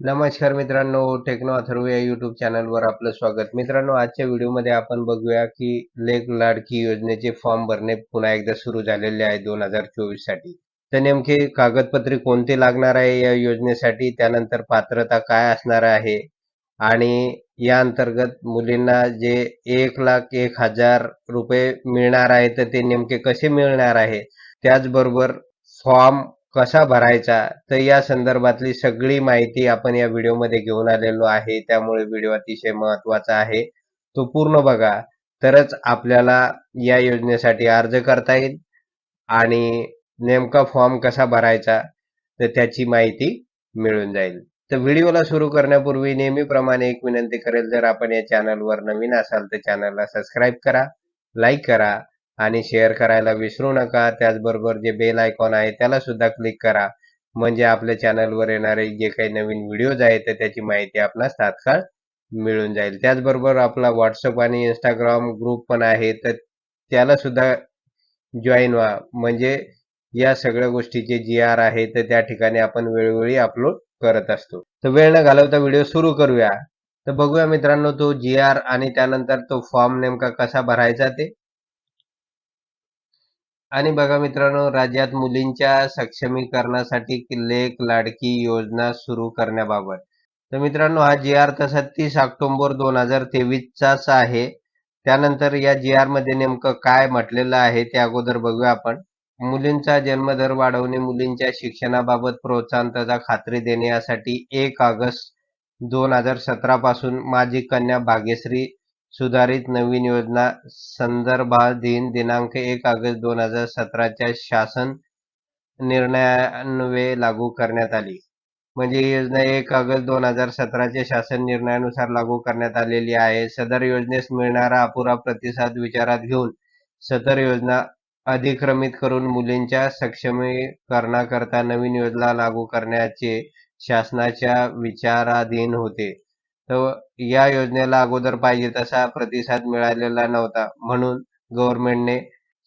नमस्कार मित्रांनो टेक्नो अथर्व या युट्यूब चॅनलवर आपलं स्वागत. मित्रांनो आजच्या व्हिडिओमध्ये आपण बघूया की लेख लाडकी योजनेचे फॉर्म भरणे पुन्हा एकदा सुरू झालेले आहे दोन हजार चोवीससाठी. तर नेमके कागदपत्रे कोणते लागणार आहे या योजनेसाठी त्यानंतर पात्रता काय असणार आहे आणि या अंतर्गत मुलींना जे एक लाख एक हजार रुपये मिळणार आहे तर ते नेमके कसे मिळणार आहे त्याचबरोबर फॉर्म कसा भरायचा? तर या संदर्भातली सगळी माहिती आपण या व्हिडिओमध्ये घेऊन आलेलो आहे. त्यामुळे व्हिडिओ अतिशय महत्त्वाचा आहे. तो पूर्ण बघा. तरच आपल्याला या योजनेसाठी अर्ज करता येईल आणि नेमका फॉर्म कसा भरायचा तर त्याची माहिती मिळून जाईल. तर व्हिडिओला सुरू करण्यापूर्वी नेहमीप्रमाणे एक विनंती करेल जर आपण या चॅनलवर नवीन असाल तर चॅनलला सबस्क्राईब करा लाईक करा आणि शेअर करायला विसरू नका. त्याचबरोबर जे बेल आयकॉन आहे त्याला सुद्धा क्लिक करा. म्हणजे आपल्या चॅनलवर येणारे जे काही नवीन व्हिडिओज आहेत तर त्याची माहिती आपणास तात्काळ मिळून जाईल. त्याचबरोबर आपला व्हॉट्सअप आणि इंस्टाग्राम ग्रुप पण आहे तर त्याला सुद्धा जॉईन व्हा. म्हणजे या सगळ्या गोष्टीचे जी आर आहे तर त्या ठिकाणी आपण वेळोवेळी अपलोड करत असतो. तर वेळ न घालवता व्हिडिओ सुरू करूया. तर बघूया मित्रांनो तो जी आर आणि त्यानंतर तो फॉर्म नेमका कसा भरायचा ते. आणि बघा मित्रांनो राज्यात मुलींच्या सक्षमीकरणासाठी लेक लाडकी योजना सुरू करण्याबाबत. तर मित्रांनो हा जी आर तसा तीस ऑक्टोबर दोन हजार तेवीसचाच आहे. त्यानंतर या जी आरमध्ये नेमकं काय म्हटलेलं आहे ते अगोदर बघूया आपण. मुलींचा जन्मदर वाढवणे मुलींच्या शिक्षणाबाबत प्रोत्साहन तथा खात्री देणे यासाठी एक ऑगस्ट दोन हजार सतरा पासून माझी कन्या भाग्यश्री सुधारित नवीन योजना संदर्भाधीन दिनांक एक ऑगस्ट दोन हजार सतराच्या शासन निर्णयान्वये लागू करण्यात आली. म्हणजे ही योजना एक ऑगस्ट दोन हजार सतराच्या शासन निर्णयानुसार लागू करण्यात आलेली आहे. सदर योजनेस मिळणारा अपुरा प्रतिसाद विचारात घेऊन सदर योजना अधिक्रमित करून मुलींच्या सक्षमीकरणाकरता नवीन योजना लागू करण्याचे शासनाच्या विचाराधीन होते. या योजनेला अगोदर पाहिजे तसा प्रतिसाद मिळालेला नव्हता. म्हणून गव्हर्नमेंटने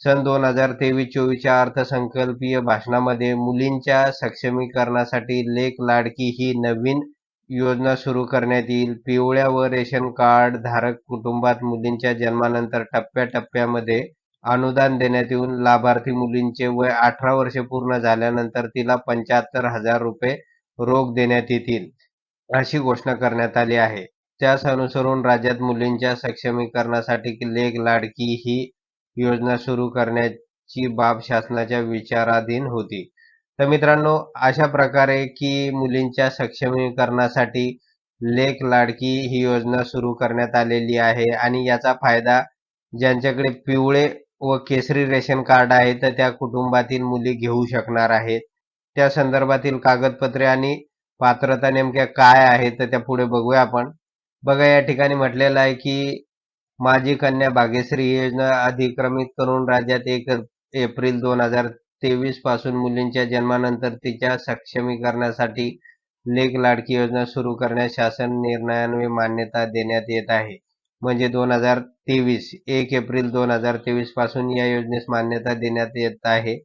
सन दोन हजार तेवीस चोवीसच्या अर्थसंकल्पीय भाषणामध्ये मुलींच्या सक्षमीकरणासाठी लेख लाडकी ही नवीन योजना सुरू करण्यात येईल. पिवळ्या व रेशन कार्ड धारक कुटुंबात मुलींच्या जन्मानंतर टप्प्याटप्प्यामध्ये अनुदान देण्यात येऊन लाभार्थी मुलींचे वय अठरा वर्ष पूर्ण झाल्यानंतर तिला पंच्याहत्तर हजार रुपये रोख देण्यात येतील. अशी घोषणा करण्यात आली आहे. त्यास अनुसरून राज्यात मुलींच्या सक्षमीकरणासाठी लेख लाडकी ही योजना सुरू करण्याची बाब शासनाच्या विचाराधीन होती. तर मित्रांनो अशा प्रकारे की मुलींच्या सक्षमीकरणासाठी लेख लाडकी ही योजना सुरू करण्यात आलेली आहे आणि याचा फायदा ज्यांच्याकडे पिवळे व केसरी रेशन कार्ड आहे तर त्या कुटुंबातील मुली घेऊ शकणार आहेत. त्या संदर्भातील कागदपत्रे आणि पात्रता नेमक्या काय आहेत तर त्या पुढे बघूया आपण. बघा या ठिकाणी म्हटलेलं आहे की माझी कन्या भाग्यश्री ही योजना अधिक्रमित करून राज्यात एक एप्रिल दोन हजार तेवीसपासून मुलींच्या जन्मानंतर तिच्या सक्षमीकरणासाठी लेख लाडकी योजना सुरू करण्यास शासन निर्णयान्वये मान्यता देण्यात येत आहे. म्हणजे दोन हजार तेवीस एक एप्रिल दोन हजार तेवीसपासून या योजनेस मान्यता देण्यात येत आहे.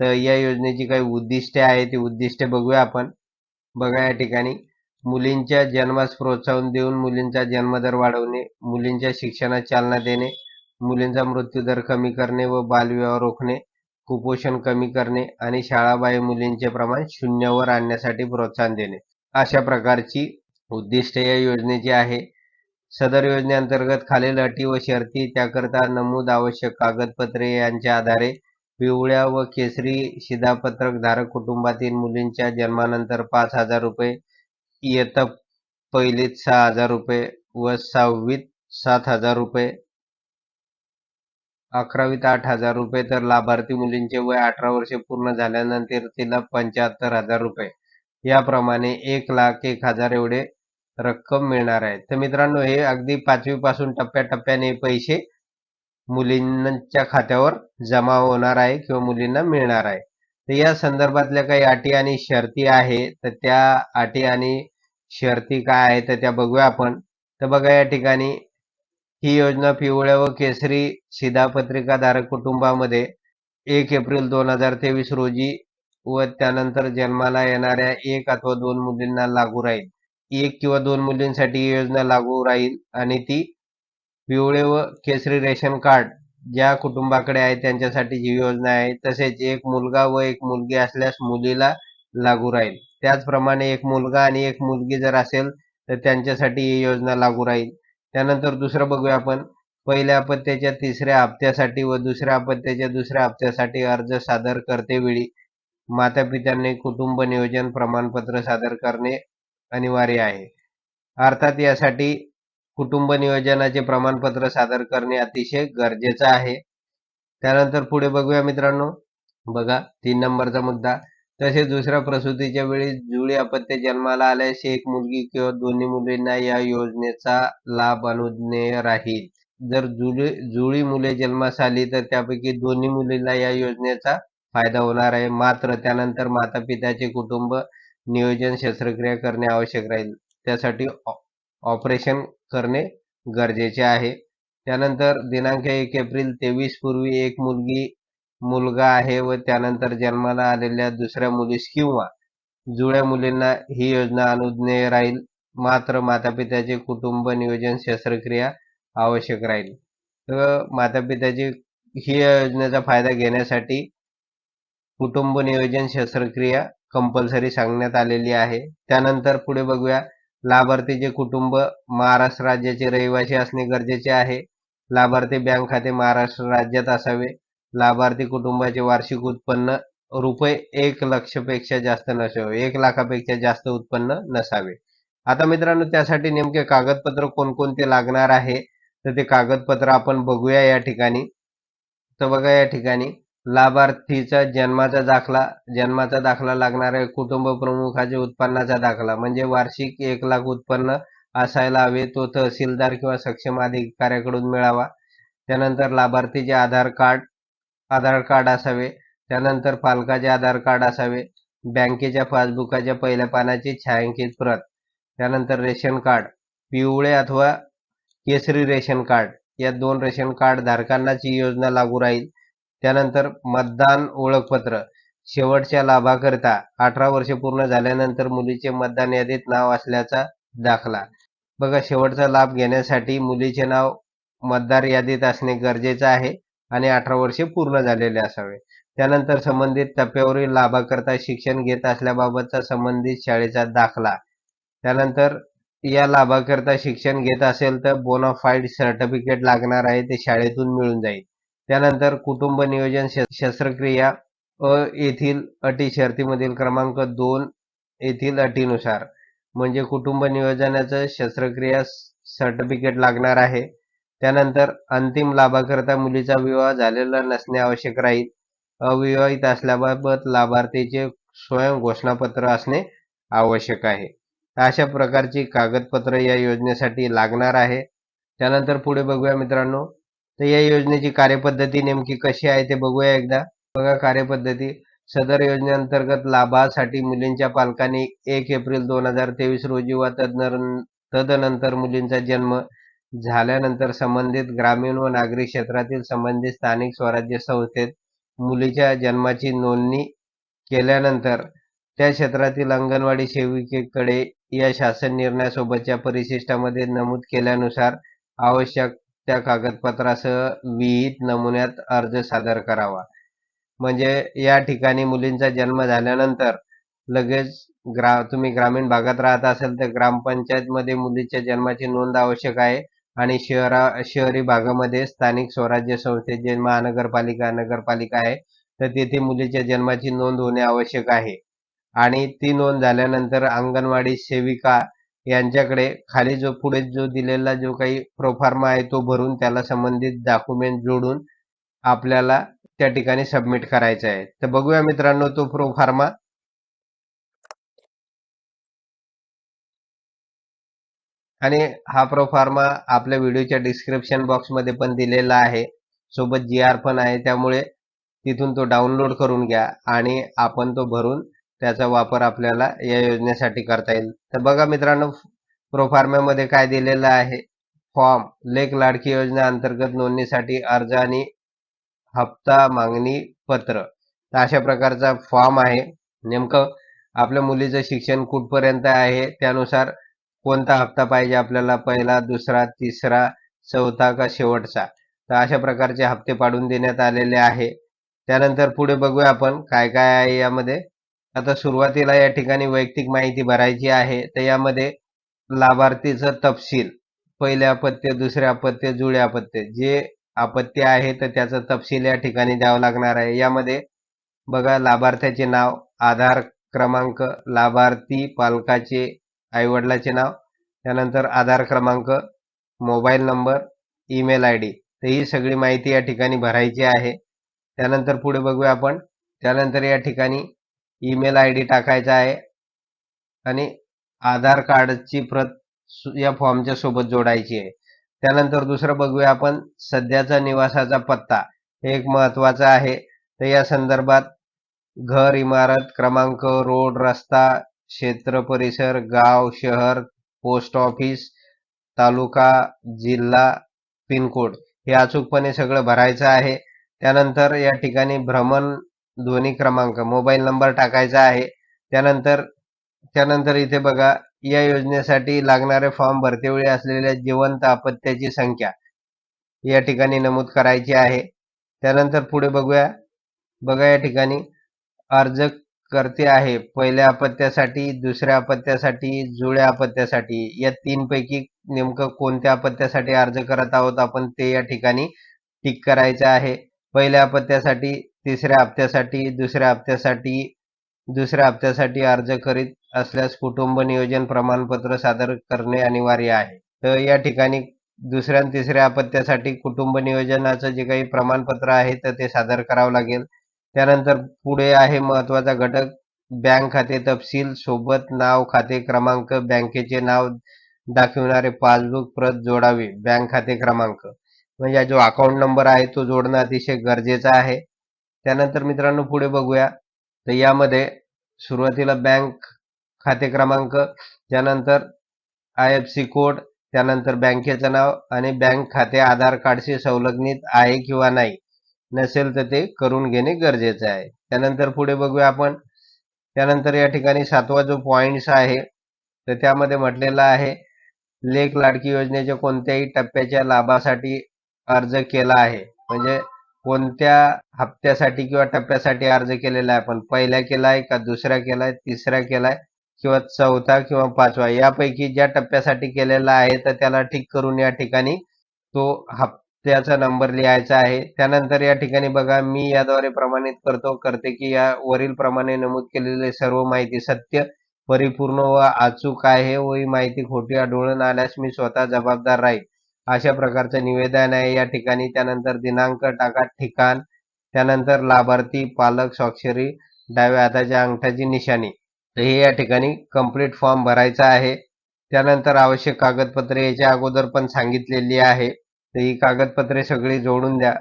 तर या योजनेची काही उद्दिष्टे आहे ती उद्दिष्टे बघूया आपण. बघा या ठिकाणी. मुलींच्या जन्मास प्रोत्साहन देऊन मुलींचा जन्मदर वाढवणे मुलींच्या शिक्षणात चालना देणे मुलींचा मृत्यूदर कमी करणे व बालविवाह रोखणे कुपोषण कमी करणे आणि शाळाबाह्य मुलींचे प्रमाण शून्यावर आणण्यासाठी प्रोत्साहन देणे. अशा प्रकारची उद्दिष्ट या योजनेची आहे. सदर योजनेअंतर्गत खालील अटी व शर्ती त्याकरता नमूद आवश्यक कागदपत्रे यांच्या आधारे पिवळ्या व केसरी शिधापत्रक धारक कुटुंबातील मुलींच्या जन्मानंतर पाच हजार रुपये इयत्ता पहिलीत सहा हजार रुपये व सहावीत सात हजार रुपये अकरावीत आठ हजार रुपये. तर लाभार्थी मुलींचे वय अठरा वर्षे पूर्ण झाल्यानंतर तिला पंच्याहत्तर हजार रुपये. याप्रमाणे एक लाख एक हजार एवढे रक्कम मिळणार आहे. तर मित्रांनो हे अगदी पाचवी पासून टप्प्याटप्प्याने पैसे मुलींच्या खात्यावर जमा होणार आहे किंवा मुलींना मिळणार आहे. तर या संदर्भातल्या काही अटी आणि शर्ती आहे तर त्या अटी आणि शर्ती काय आहे तर त्या बघूया आपण. तर बघा या ठिकाणी ही योजना पिवळ्या व केसरी शिधापत्रिकाधारक कुटुंबामध्ये एक एप्रिल दोन हजार तेवीस रोजी व त्यानंतर जन्माला येणाऱ्या एक अथवा दोन मुलींना लागू राहील. एक किंवा दोन मुलींसाठी ही योजना लागू राहील आणि ती पिवळे व केसरी रेशन कार्ड ज्या कुटुंबाकडे आहे त्यांच्यासाठी ही योजना आहे. तसेच एक मुलगा व एक मुलगी असल्यास मुलीला लागू राहील. त्याचप्रमाणे एक मुलगा आणि एक मुलगी जर असेल तर त्यांच्यासाठी ही योजना लागू राहील. त्यानंतर दुसरं बघूया आपण. पहिल्या अपत्याच्या तिसऱ्या हप्त्यासाठी व दुसऱ्या अपत्याच्या दुसऱ्या हप्त्यासाठी अर्ज सादर करतेवेळी माता पित्यांनी कुटुंब नियोजन प्रमाणपत्र सादर करणे अनिवार्य आहे. अर्थात यासाठी कुटुंब नियोजनाचे प्रमाणपत्र सादर करणे अतिशय गरजेचं आहे. त्यानंतर पुढे बघूया मित्रांनो. बघा तीन नंबरचा मुद्दा. तसेच दुसऱ्या प्रसूतीच्या वेळी जुळी अपत्य जन्माला आल्यास एक मुलगी किंवा दोन्ही मुलींना या योजनेचा लाभ अनुज्ञेय राहील. जर जुळी जुळी मुले जन्मास आली तर त्यापैकी दोन्ही मुलींना या योजनेचा फायदा होणार आहे. मात्र त्यानंतर माता पित्याचे कुटुंब नियोजन शस्त्रक्रिया करणे आवश्यक राहील. त्यासाठी ऑपरेशन करणे गरजेचे आहे. त्यानंतर दिनांक एक एप्रिल तेवीस पूर्वी एक मुलगी मुलगा आहे व त्यानंतर जन्माला आलेल्या दुसऱ्या मुलीस किंवा जुळ्या मुलींना ही योजना अनुज्ञेय राहील. मात्र मातापित्याचे कुटुंब नियोजन शस्त्रक्रिया आवश्यक राहील. तर मातापित्याची ही योजनेचा फायदा घेण्यासाठी कुटुंब नियोजन शस्त्रक्रिया कंपल्सरी सांगण्यात आलेली आहे. त्यानंतर पुढे बघूया लाभार्थीचे कुटुंब महाराष्ट्र राज्याचे रहिवासी असणे गरजेचे आहे. लाभार्थी बँक खाते महाराष्ट्र राज्यात असावे. लाभार्थी कुटुंबाचे वार्षिक उत्पन्न रुपये एक लक्षपेक्षा जास्त नसावे. एक लाखापेक्षा जास्त उत्पन्न नसावे. आता मित्रांनो त्यासाठी नेमके कागदपत्र कोणकोणते लागणार आहे? तर ते कागदपत्र आपण बघूया या ठिकाणी. तर बघा या ठिकाणी. लाभार्थीचा जन्माचा दाखला जन्माचा दाखला लागणार आहे कुटुंब प्रमुखाचे उत्पन्नाचा दाखला म्हणजे वार्षिक एक लाख उत्पन्न असायला हवे तो तहसीलदार किंवा सक्षम अधिकाऱ्याकडून मिळावा. त्यानंतर लाभार्थीचे आधार कार्ड आधार कार्ड असावे. त्यानंतर पालकाचे आधार कार्ड असावे. बँकेच्या पासबुकाच्या पहिल्या पानाची छायांकित प्रत. त्यानंतर रेशन कार्ड पिवळे अथवा केसरी रेशन कार्ड या दोन रेशन कार्ड धारकांनाच ही योजना लागू राहील. त्यानंतर मतदान ओळखपत्र. शेवटच्या लाभाकरता अठरा वर्षे पूर्ण झाल्यानंतर मुलीचे मतदान यादीत नाव असल्याचा दाखला. बघा शेवटचा लाभ घेण्यासाठी मुलीचे नाव मतदार यादीत असणे गरजेचे आहे आणि अठरा वर्षे पूर्ण झालेले असावे. त्यानंतर संबंधित टप्प्यावरील लाभाकरता शिक्षण घेत असल्याबाबतचा संबंधित शाळेचा दाखला. त्यानंतर या लाभाकरता शिक्षण घेत असेल तर बोनाफाईड सर्टिफिकेट लागणार आहे ते शाळेतून मिळून जाईल. त्यानंतर कुटुंब नियोजन शस्त्रक्रिया अ येथील अटी शर्तीमधील क्रमांक दोन येथील अटीनुसार. म्हणजे कुटुंब नियोजनाचं शस्त्रक्रिया सर्टिफिकेट लागणार आहे. त्यानंतर अंतिम लाभाकरता मुलीचा विवाह झालेला नसणे आवश्यक राहील. अविवाहित असल्याबाबत लाभार्थीचे स्वयं घोषणापत्र असणे आवश्यक आहे. अशा प्रकारची कागदपत्र या योजनेसाठी लागणार आहे. त्यानंतर पुढे बघूया मित्रांनो. तर या योजनेची कार्यपद्धती नेमकी कशी आहे ते बघूया एकदा. बघा कार्यपद्धती. सदर योजनेअंतर्गत लाभासाठी मुलींच्या पालकांनी एक एप्रिल दोन हजार तेवीस रोजी व तदनंतर मुलींचा जन्म झाल्यानंतर संबंधित ग्रामीण व नागरी क्षेत्रातील संबंधित स्थानिक स्वराज्य संस्थेत मुलीच्या जन्माची नोंदणी केल्यानंतर त्या क्षेत्रातील अंगणवाडी सेविकेकडे या शासन निर्णयासोबतच्या परिशिष्टामध्ये नमूद केल्यानुसार आवश्यक त्या कागदपत्रासह विहित नमुन्यात अर्ज सादर करावा. म्हणजे या ठिकाणी मुलींचा जन्म झाल्यानंतर लगेच ग्रा तुम्ही ग्रामीण भागात राहत असेल तर ग्रामपंचायतमध्ये मुलीच्या जन्माची नोंद आवश्यक आहे आणि शहरा शहरी भागामध्ये स्थानिक स्वराज्य संस्थेत जे महानगरपालिका नगरपालिका आहे तर तेथे मुलीच्या जन्माची नोंद होणे आवश्यक आहे. आणि ती नोंद झाल्यानंतर अंगणवाडी सेविका यांच्याकडे खाली जो पुढे जो दिलेला जो काही प्रोफार्मा आहे तो भरून त्याला संबंधित डॉक्युमेंट जोडून आपल्याला त्या ठिकाणी सबमिट करायचा आहे. तर बघूया मित्रांनो तो प्रोफार्मा आणि हा प्रोफार्मा आपल्या व्हिडिओच्या डिस्क्रिप्शन बॉक्समध्ये पण दिलेला आहे. सोबत जी आर पण आहे त्यामुळे तिथून तो डाउनलोड करून घ्या आणि आपण तो भरून त्याचा वापर आपल्याला या योजनेसाठी करता येईल. तर बघा मित्रांनो प्रोफार्म्यामध्ये काय दिलेलं आहे? फॉर्म लेख लाडकी योजना अंतर्गत नोंदणीसाठी अर्ज आणि हप्ता मागणी पत्र. तर अशा प्रकारचा फॉर्म आहे. नेमकं आपल्या मुलीचं शिक्षण कुठपर्यंत आहे? त्यानुसार कोणता हप्ता पाहिजे आपल्याला? पहिला दुसरा तिसरा चौथा का शेवटचा? तर अशा प्रकारचे हप्ते पाडून देण्यात आलेले आहे. त्यानंतर पुढे बघूया आपण काय काय आहे यामध्ये. आता सुरुवातीला या ठिकाणी वैयक्तिक माहिती भरायची आहे तर यामध्ये लाभार्थीचं तपशील पहिले अपत्य दुसरे अपत्य जुळे अपत्य जे अपत्य आहे तर त्याचं तपशील या ठिकाणी द्यावं लागणार आहे. यामध्ये बघा लाभार्थ्याचे नाव आधार क्रमांक लाभार्थी पालकाचे आईवडिलाचे नाव त्यानंतर आधार क्रमांक mobile number email I D तर ही सगळी माहिती या ठिकाणी भरायची आहे. त्यानंतर पुढे बघूया आपण. त्यानंतर या ठिकाणी ईमेल आय डी टाकायचा आहे. आणि आधार कार्डची प्रत या फॉर्मच्या सोबत जोडायची आहे. त्यानंतर दुसरं बघूया आपण सध्याचा निवासाचा पत्ता. हे एक महत्त्वाचा आहे. तर या संदर्भात घर इमारत क्रमांक रोड रस्ता क्षेत्र परिसर गाव शहर पोस्ट ऑफिस तालुका जिल्हा पिनकोड. हे अचूकपणे सगळं भरायचं आहे. त्यानंतर या ठिकाणी भ्रमण ध्वनी क्रमांक. मोबाईल नंबर टाकायचा आहे. त्यानंतर त्यानंतर इथे बघा या योजनेसाठी लागणारे फॉर्म भरतेवेळी असलेल्या जिवंत अपत्याची संख्या या ठिकाणी नमूद करायची आहे. त्यानंतर पुढे बघूया. बघा या ठिकाणी अर्ज करते आहे. पहिल्या अपत्यासाठी दुसऱ्या अपत्यासाठी जुळ्या अपत्यासाठी या तीन पैकी नेमकं कोणत्या अपत्यासाठी अर्ज करत आहोत आपण ते या ठिकाणी टिक करायचं आहे. पहिल्या अपत्यासाठी तिसऱ्या हप्त्यासाठी दुसऱ्या हप्त्यासाठी दुसऱ्या हप्त्यासाठी अर्ज करीत असल्यास कुटुंब नियोजन प्रमाणपत्र सादर करणे अनिवार्य आहे. तर या ठिकाणी दुसऱ्या आणि तिसऱ्या अपत्यासाठी कुटुंब नियोजनाचं जे काही प्रमाणपत्र आहे तर ते सादर करावं लागेल. त्यानंतर पुढे आहे महत्त्वाचा घटक बँक खाते तपशील सोबत नाव खाते क्रमांक बँकेचे नाव दाखविणारे पासबुक प्रत जोडावी बँक खाते क्रमांक. म्हणजे जो अकाउंट नंबर आहे तो जोडणं अतिशय गरजेचं आहे. त्यानंतर मित्रांनो पुढे बघूया. तर यामध्ये सुरुवातीला बँक खाते क्रमांक त्यानंतर आय एफ सी कोड त्यानंतर बँकेचं नाव आणि बँक खाते आधार कार्डशी संलग्नित आहे किंवा नाही नसेल तर ते करून घेणे गरजेचे आहे. त्यानंतर पुढे बघूया आपण. त्यानंतर या ठिकाणी सातवा जो पॉइंट्स आहे तर त्यामध्ये म्हटलेलं आहे लेख लाडकी योजनेच्या कोणत्याही टप्प्याच्या लाभासाठी अर्ज केला आहे. म्हणजे कोणत्या हप्त्यासाठी किंवा टप्प्यासाठी अर्ज केलेला आहे? आपण पहिल्या केलाय का दुसऱ्या केलाय तिसऱ्या केलाय किंवा चौथा किंवा पाचवा? यापैकी ज्या टप्प्यासाठी केलेला आहे तर त्याला ठीक करून या ठिकाणी तो हप्त्याचा नंबर लिहायचा आहे. त्यानंतर या ठिकाणी बघा मी याद्वारे प्रमाणित करतो करते की या वरील प्रमाणे नमूद केलेली सर्व माहिती सत्य परिपूर्ण व अचूक आहे व ही माहिती खोटी आढळून आल्यास मी स्वतः जबाबदार राहील. अशा प्रकारचं निवेदन आहे. या ठिकाणी त्यानंतर दिनांक टाका ठिकाण त्यानंतर लाभार्थी पालक स्वाक्षरी डाव्या हाताच्या अंगठ्याची निशाणी. तर हे या ठिकाणी कंप्लीट फॉर्म भरायचा आहे. त्यानंतर आवश्यक कागदपत्रे याच्या अगोदर पण सांगितलेली आहे. तर ही कागदपत्रे सगळी जोडून द्या.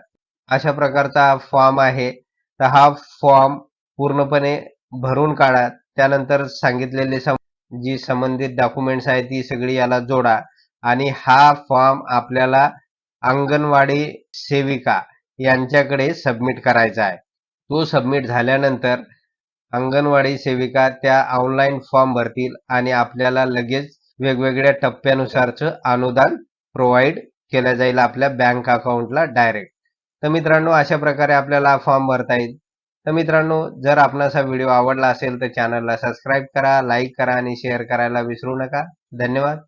अशा प्रकारचा हा फॉर्म आहे. तर हा फॉर्म पूर्णपणे भरून काढा. त्यानंतर सांगितलेले सम जी संबंधित डॉक्युमेंट्स आहेत ती सगळी याला जोडा. आणि हा फॉर्म आपल्याला अंगणवाडी सेविका यांच्याकडे सबमिट करायचा आहे. तो सबमिट झाल्यानंतर अंगणवाडी सेविका त्या ऑनलाईन फॉर्म भरतील आणि आपल्याला लगेच वेगवेगळ्या टप्प्यानुसारचं अनुदान प्रोव्हाइड केलं जाईल आपल्या बँक अकाउंटला डायरेक्ट. तर मित्रांनो अशा प्रकारे आपल्याला फॉर्म भरता येईल. तर मित्रांनो जर आपणास हा व्हिडिओ आवडला असेल तर चॅनलला सबस्क्राईब करा लाईक करा आणि शेअर करायला विसरू नका. धन्यवाद.